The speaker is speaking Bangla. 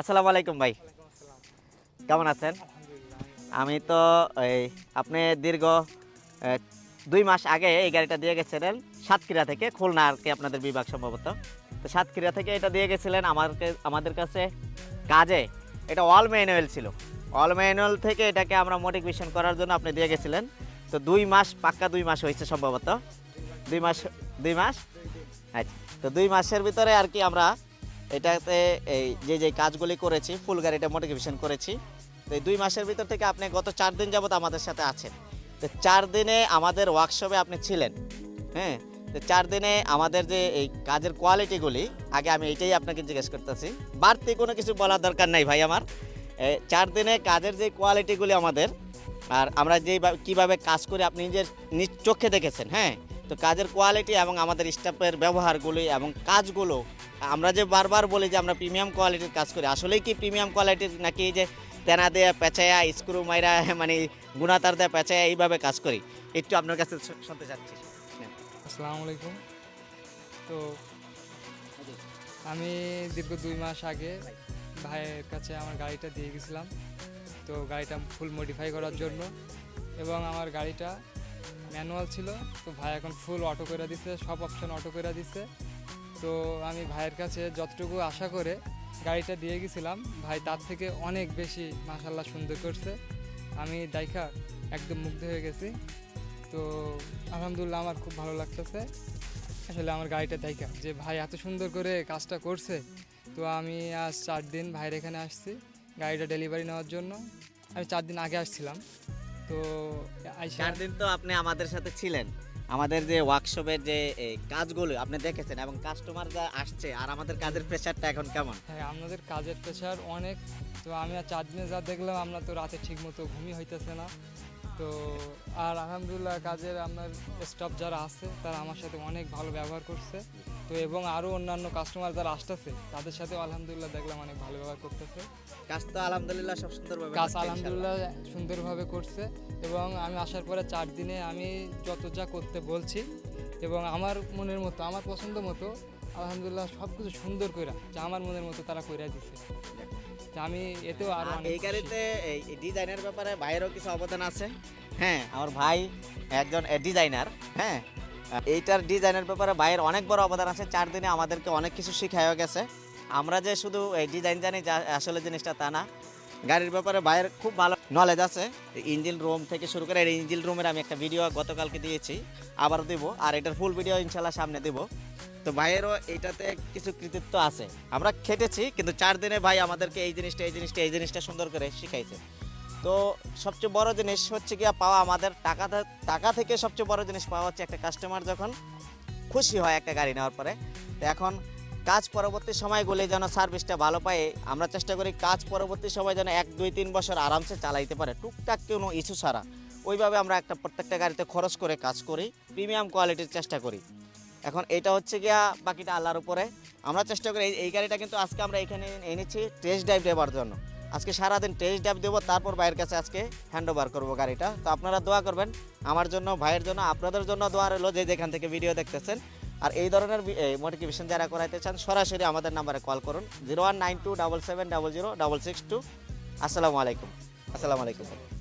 আসসালামু আলাইকুম ভাই। কেমন আছেন? আমি তো এই আপনি দীর্ঘ দুই মাস আগে এই গাড়িটা দিয়ে গেছিলেন সাতক্ষীরা থেকে, খুলনা আর কি আপনাদের বিভাগ সম্ভবত। তো সাতক্ষীরা থেকে এটা দিয়ে গেছিলেন আমাকে আমাদের কাছে কাজে। এটা অল ম্যানুয়াল ছিল। অল ম্যানুয়াল থেকে এটাকে আমরা মোটিভেশন করার জন্য আপনি দিয়ে গেছিলেন। তো দুই মাস, পাক্কা দুই মাস হয়েছে সম্ভবত। দুই মাস দুই মাস? আচ্ছা। তো দুই মাসের ভিতরে আর কি আমরা এটাতে এই যে যে কাজগুলি করেছি, ফুল গাড়িটা মোটিভেশন করেছি, তো এই দুই মাসের ভিতর থেকে আপনি গত চার দিন যাবত আমাদের সাথে আছেন। তো চার দিনে আমাদের ওয়ার্কশপে আপনি ছিলেন হ্যাঁ? তো চার দিনে আমাদের যে এই কাজের কোয়ালিটিগুলি আগে আমি এটাই আপনাকে জিজ্ঞেস করতেছি। বাড়তি কোনো কিছু বলার দরকার নাই ভাই আমার। চার দিনে কাজের যে কোয়ালিটিগুলি আমাদের, আর আমরা যে কীভাবে কাজ করি আপনি নিজের নিজ চোখে দেখেছেন হ্যাঁ? তো কাজের কোয়ালিটি এবং আমাদের স্টাফের ব্যবহারগুলি এবং কাজগুলো, আমরা যে বারবার বলি যে আমরা প্রিমিয়াম কোয়ালিটির কাজ করি, আসলেই কি প্রিমিয়াম কোয়ালিটির নাকি যে তেনা দেয়া, পেঁচায়া স্ক্রু মাইরা মানে গুণাতার দেয়া, পেঁচায়া এইভাবে কাজ করি? একটু আপনার কাছে শুনতে চাচ্ছি। আসসালামু আলাইকুম। তো আমি দীর্ঘ দুই মাস আগে ভাইয়ের কাছে আমার গাড়িটা দিয়ে গেছিলাম। তো গাড়িটা ফুল মডিফাই করার জন্য এবং আমার গাড়িটা ম্যানুয়াল ছিল, তো ভাই এখন ফুল অটো করে দিছে, সব অপশন অটো করে দিছে। তো আমি ভাইয়ের কাছে যতটুকু আশা করে গাড়িটা দিয়ে গেছিলাম, ভাই তার থেকে অনেক বেশি মাসাল্লাহ সুন্দর করছে। আমি দাইখা একদম মুগ্ধ হয়ে গেছি। তো আলহামদুলিল্লাহ আমার খুব ভালো লাগতেছে। আসলে আমার গাড়িটা দেখা যে ভাই এত সুন্দর করে কাজটা করছে, তো আমি আজ চার দিন ভাইয়ের এখানে আসছি, গাড়িটা ডেলিভারি নেওয়ার জন্য। আমি চার দিন আগে আসছিলাম। তো চার দিন তো আপনি আমাদের সাথে ছিলেন। আমাদের যে ওয়ার্কশপের যে কাজগুলো আপনি দেখেছেন এবং কাস্টমার যা আসছে আর আমাদের কাজের প্রেশারটা এখন কেমন? হ্যাঁ আপনাদের কাজের প্রেশার অনেক। তো আমি আর চার দিনে যা দেখলাম আমরা তো রাতে ঠিক মতো ঘুমই হইতেছে না। তো আর আলহামদুলিল্লাহ কাজের আপনার স্টাফ যারা আছে তারা আমার সাথে অনেক ভালো ব্যবহার করছে। তো এবং আরও অন্যান্য কাস্টমার যারা আসতেছে তাদের সাথে আলহামদুলিল্লাহ দেখলাম অনেক ভালো ব্যবহার করতেছে। কাজ তো আলহামদুলিল্লাহ সব সুন্দরভাবে কাজ আলহামদুলিল্লাহ সুন্দরভাবে করছে এবং আমি আসার পরে চার দিনে আমি যত যা করতে বলছি এবং আমার মনের মতো আমার পছন্দ মতো আলহামদুলিল্লাহ সব কিছু সুন্দর করে যা আমার মনের মতো তারা করে দিছে। তা আমি এতেও আরও এই গাড়িতে এই ডিজাইনের ব্যাপারে ভাইয়েরও কিছু অবদান আছে? হ্যাঁ আমার ভাই একজন ডিজাইনার হ্যাঁ? এইটার ডিজাইনের ব্যাপারে ভাইয়ের অনেক বড় অবদান আছে চার দিনে আমাদেরকে অনেক কিছু শিখাইও গেছে। আমরা যে শুধু এই ডিজাইন জানি যা আসলে জিনিসটা তা না। গাড়ির ব্যাপারে ভাইয়ের খুব ভালো নলেজ আছে। ইঞ্জিন রুম থেকে শুরু করে এই ইঞ্জিন রুমের আমি একটা ভিডিও গতকালকে দিয়েছি আবার দেব আর এটার ফুল ভিডিও ইনশাল্লাহ সামনে দেব। তো ভাইয়েরও এইটাতে কিছু কৃতিত্ব আছে। আমরা খেটেছি, কিন্তু চার দিনে ভাই আমাদেরকে এই জিনিসটা এই জিনিসটা এই জিনিসটা সুন্দর করে শিখাইছে। তো সবচেয়ে বড় জিনিস হচ্ছে গিয়া পাওয়া আমাদের টাকা টাকা থেকে সবচেয়ে বড় জিনিস পাওয়া হচ্ছে একটা কাস্টমার যখন খুশি হয় একটা গাড়ি নেওয়ার পরে, তো এখন কাজ পরবর্তী সময়গুলি যেন সার্ভিসটা ভালো পায়, আমরা চেষ্টা করি কাজ পরবর্তী সময় যেন এক, দুই, তিন বছর আরামসে চালাইতে পারে। টুকটাক কোনো ইস্যু ছাড়া। ওইভাবে আমরা একটা প্রত্যেকটা গাড়িতে খরচ করে কাজ করি প্রিমিয়াম কোয়ালিটির চেষ্টা করি। এখন এটা হচ্ছে গিয়া বাকিটা আল্লাহর উপরে। আমরা চেষ্টা করি, এই- গাড়িটা কিন্তু আজকে আমরা এখানে এনেছি টেস্ট ড্রাইভ দেওয়ার জন্য। আজকে সারাদিন টেস্ট ড্রাইভ দেবো, তারপর ভাইয়ের কাছে আজকে হ্যান্ড ওভার করব গাড়িটা। তো আপনারা দোয়া করবেন, আমার জন্য, ভাইয়ের জন্য, আপনাদের জন্য দোয়া রইল যে যেখান থেকে ভিডিও দেখতেছেন। আর এই ধরনের মোটিভেশন যারা করাইতে চান, সরাসরি আমাদের নাম্বারে কল করুন zero one nine two double seven double zero double six two আসসালামু আলাইকুম। আসসালামু আলাইকুম।